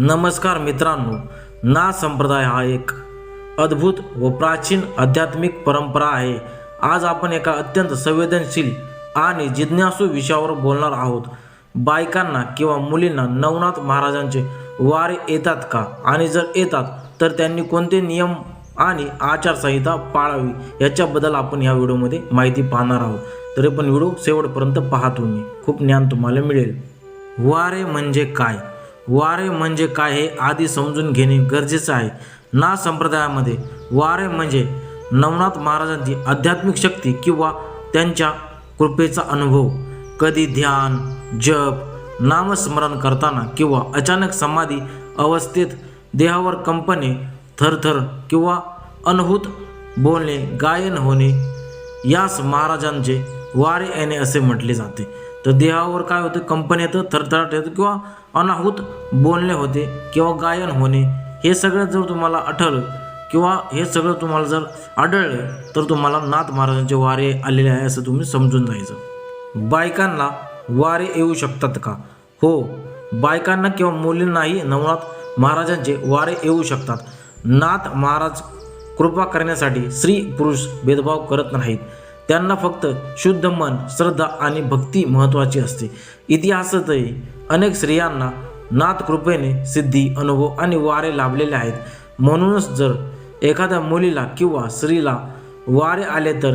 नमस्कार मित्रांनो ना संप्रदाय हा एक अद्भुत व प्राचीन आध्यात्मिक परंपरा आहे. आज आपण एका अत्यंत संवेदनशील आणि जिज्ञासू विषयावर बोलणार आहोत. बायकांना किंवा मुलींना नवनाथ महाराजांचे वारे येतात का? आणि जर येतात तर त्यांनी कोणते नियम आणि आचारसंहिता पाळावी? याच्याबद्दल आपण या व्हिडिओमध्ये माहिती पाहणार आहोत. तरी पण व्हिडिओ शेवटपर्यंत पाहतो तुम्ही. खूप ज्ञान तुम्हाला मिळेल. वारे म्हणजे काय? वारे म्हणजे काय हे आधी समजून घेणे गरजेचं आहे. ना संप्रदायामध्ये. वारे म्हणजे नवनाथ महाराजांची आध्यात्मिक शक्ती किंवा त्यांच्या कृपेचा अनुभव. कधी ध्यान जप नामस्मरण करताना किंवा अचानक समाधी अवस्थेत देहावर कंपने थरथर किंवा अनहूत बोलणे गायन होणे यास महाराजांचे वारे येणे असे म्हटले जाते. तर देहावर काय होतं? कंपन येतं थरथराट येतं किंवा अनाहूत बोलणे होते किंवा गायन होणे. हे सगळं जर तुम्हाला आठवलं किंवा हे सगळं तुम्हाला जर आढळलं तर तुम्हाला नाथ महाराजांचे वारे आलेले आहे असं तुम्ही समजून जायचं. बायकांना वारे येऊ शकतात का? हो बायकांना किंवा मुलींनाही नवनाथ महाराजांचे वारे येऊ शकतात. नाथ महाराज कृपा करण्यासाठी स्त्री पुरुष भेदभाव करत नाहीत. त्यांना फक्त शुद्ध मन श्रद्धा आणि भक्ती महत्त्वाची असते. इतिहासातही अनेक स्त्रियांना नाथ कृपेने सिद्धी अनुभव आणि वारे लाभलेले आहेत. म्हणूनच जर एखाद्या मुलीला किंवा स्त्रीला वारे आले तर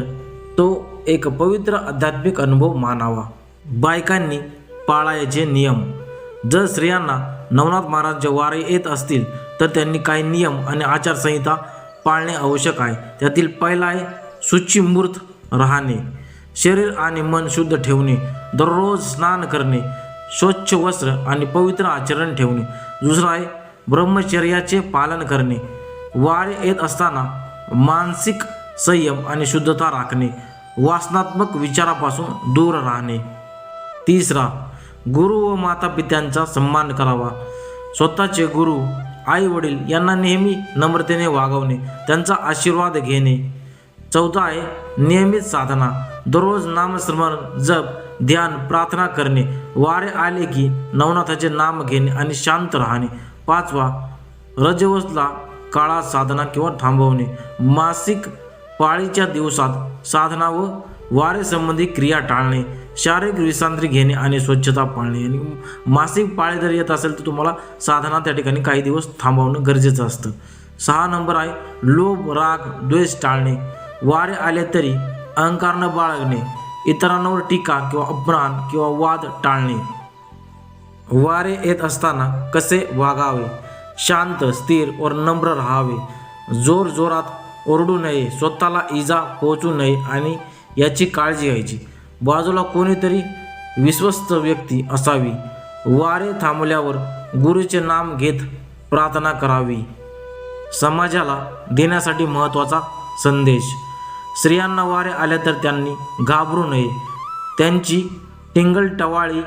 तो एक पवित्र आध्यात्मिक अनुभव मानावा. बायकांनी पाळायचे नियम. जर स्त्रियांना नवनाथ महाराजचे वारे येत असतील तर त्यांनी काही नियम आणि आचारसंहिता पाळणे आवश्यक आहे. त्यातील पहिला आहे शुचिमूर्त राहणे शरीर आणि मन शुद्ध ठेवणे दररोज स्नान करणे स्वच्छ वस्त्र आणि पवित्र आचरण ठेवणे. दुसरं आहे ब्रह्मचर्याचे पालन करणे. वारे येत असताना मानसिक संयम आणि शुद्धता राखणे वासनात्मक विचारापासून दूर राहणे. तिसरा गुरु व माता पित्यांचा सन्मान करावा. स्वतःचे गुरु आई वडील यांना नेहमी नम्रतेने वागवणे त्यांचा आशीर्वाद घेणे. चौथा आहे नियमित साधना दररोज नामस्मरण जप ध्यान प्रार्थना करणे. वारे आले की नवनाथाचे नाम घेणे आणि शांत राहणे. पाचवा रजवसला काळा साधना किंवा थांबवणे. मासिक पाळीच्या दिवसात साधना व वारेसंबंधी क्रिया टाळणे. शारीरिक विश्रांती घेणे आणि स्वच्छता पाळणे. आणि मासिक पाळी जर येत असेल तर तुम्हाला साधना त्या ठिकाणी काही दिवस थांबवणं गरजेचं असतं. सहा नंबर आहे लोभ राग द्वेष टाळणे. वारे आले तरी अहंकार न बाळगणे इतरांवर टीका किंवा अपमान किंवा वाद टाळणे. वारे येत असताना कसे वागावे? शांत स्थिर व नम्र राहावे. जोर जोरात ओरडू नये स्वतःला इजा पोहोचू नये आणि याची काळजी घ्यायची. बाजूला कोणीतरी विश्वस्त व्यक्ती असावी. वारे थांबल्यावर गुरुचे नाम घेत प्रार्थना करावी. समाजाला देण्यासाठी महत्त्वाचा संदेश. स्त्रियांना वारे आल्या तर त्यांनी घाबरू नये. त्यांची टिंगलटवाळी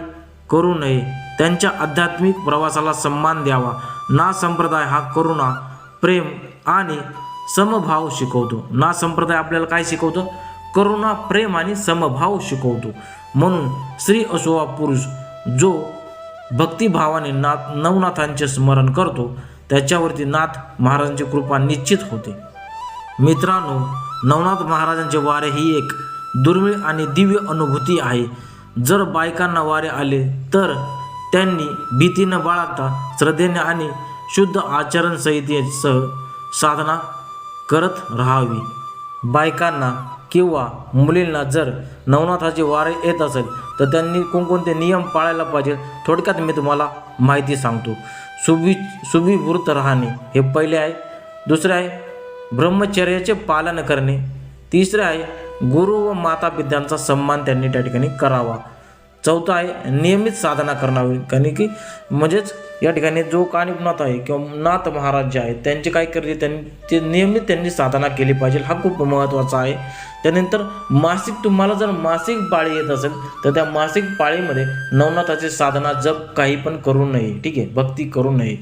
करू नये. त्यांच्या आध्यात्मिक प्रवासाला सन्मान द्यावा. ना संप्रदाय हा करुणा प्रेम आणि समभाव शिकवतो. ना संप्रदाय आपल्याला काय शिकवतो? करुणा प्रेम आणि समभाव शिकवतो. म्हणून स्त्री असो वा पुरुष जो भक्तिभावाने नाथ नवनाथांचे स्मरण करतो त्याच्यावरती नाथ महाराजांची कृपा निश्चित होते. मित्रांनो नवनाथ महाराजांचे वारे ही एक दुर्मिळ आणि दिव्य अनुभूती आहे. जर बायकांना वारे आले तर त्यांनी भीती न बाळगता श्रद्धेने आणि शुद्ध आचरण संहितेसह साधना करत राहावी. बायकांना किंवा मुलींना जर नवनाथाचे वारे येत असेल तर त्यांनी कोणकोणते नियम पाळायला पाहिजे थोडक्यात मी तुम्हाला माहिती सांगतो. सुभी सुभिवृत्त राहणे हे पहिले आहे. दुसरे आहे ब्रह्मचर्याचे पालन करणे. तिसरे आहे गुरु व माता पित्यांचा सन्मान त्यांनी त्या ठिकाणी करावा. चौथा आहे नियमित साधना करणावी कारण की म्हणजेच या ठिकाणी जो कानिपनाथ आहे किंवा नाथ महाराज जे आहेत त्यांचे काय करते त्यांनी ते नियमित त्यांनी साधना केली पाहिजे. हा खूप महत्त्वाचा आहे. त्यानंतर मासिक तुम्हाला जर मासिक पाळी येत असेल तर त्या मासिक पाळीमध्ये नवनाथाची साधना जप काही पण करू नये. ठीक आहे? भक्ती करू नये.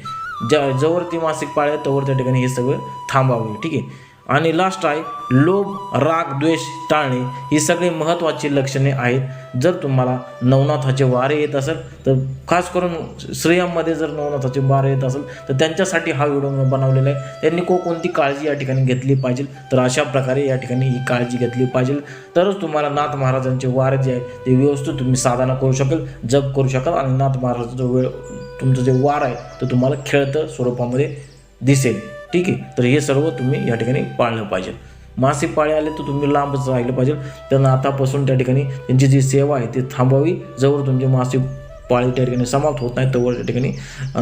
ज्या जवळ ती मासिक पाळ्या आहे तोवर त्या ठिकाणी हे सगळं थांबावे ठीक आहे? आणि लास्ट आहे लोभ राग द्वेष टाळणे ही सगळी महत्त्वाची लक्षणे आहेत. जर तुम्हाला नवनाथाचे वारे येत असेल तर खास करून स्त्रियांमध्ये जर नवनाथाचे वारे येत असेल तर त्यांच्यासाठी हा व्हिडिओ बनवलेला आहे. त्यांनी को कोणती काळजी या ठिकाणी घेतली पाहिजे तर अशा प्रकारे या ठिकाणी ही काळजी घेतली पाहिजे. तरच तुम्हाला नाथ महाराजांचे वारे जे आहे ते व्यवस्थित तुम्ही साधना करू शकेल जप करू शकाल आणि नाथ महाराजांचा वेळ तुमचं जे वार आहे ते तुम्हाला खेळतं स्वरूपामध्ये दिसेल. ठीक आहे? तर हे सर्व तुम्ही या ठिकाणी पाळलं पाहिजे. मासिक पाळी आले तर तुम्ही लांबच राहिलं पाहिजे. त्यांना आतापासून त्या ठिकाणी त्यांची जी सेवा आहे ती थांबावी. जवळ तुमचे मासिक पाळी त्या ठिकाणी समाप्त होत नाही तोवर त्या ठिकाणी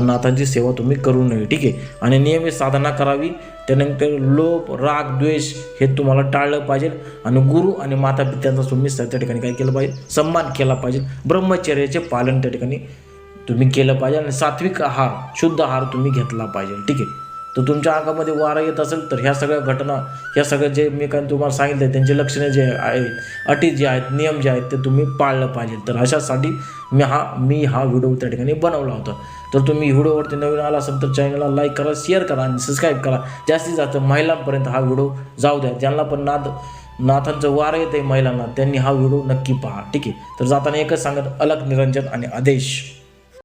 नाथांची सेवा तुम्ही करू नये. ठीक आहे? आणि नियमित साधना करावी. त्यानंतर लोभ राग द्वेष हे तुम्हाला टाळलं पाहिजे. आणि गुरु आणि माता पित्यांचा तुम्ही त्या ठिकाणी काय केलं पाहिजे? सन्मान केला पाहिजे. ब्रह्मचर्याचे पालन त्या ठिकाणी तुम्ही केलं पाहिजे आणि सात्विक आहार शुद्ध आहार तुम्ही घेतला पाहिजे. ठीक आहे? तर तुमच्या अंगामध्ये वारा येत असेल तर ह्या सगळ्या घटना ह्या सगळ्या जे मी काय तुम्हाला सांगितलं त्यांचे लक्षणे जे आहेत अटी जे आहेत नियम जे आहेत ते तुम्ही पाळलं पाहिजे. तर अशासाठी मी हा मी हा व्हिडिओ त्या ठिकाणी बनवला होता. तर तुम्ही व्हिडिओवरती नवीन आला असेल तर चॅनलला लाईक करा शेअर करा आणि सबस्क्राईब करा. जास्तीत जास्त महिलांपर्यंत हा व्हिडिओ जाऊ द्या. ज्यांना पण नाद नाथांचं वार येत आहे महिलांना त्यांनी हा व्हिडिओ नक्की पहा. ठीक आहे? तर जाताना एकच सांगत अलग निरंजन आणि आदेश.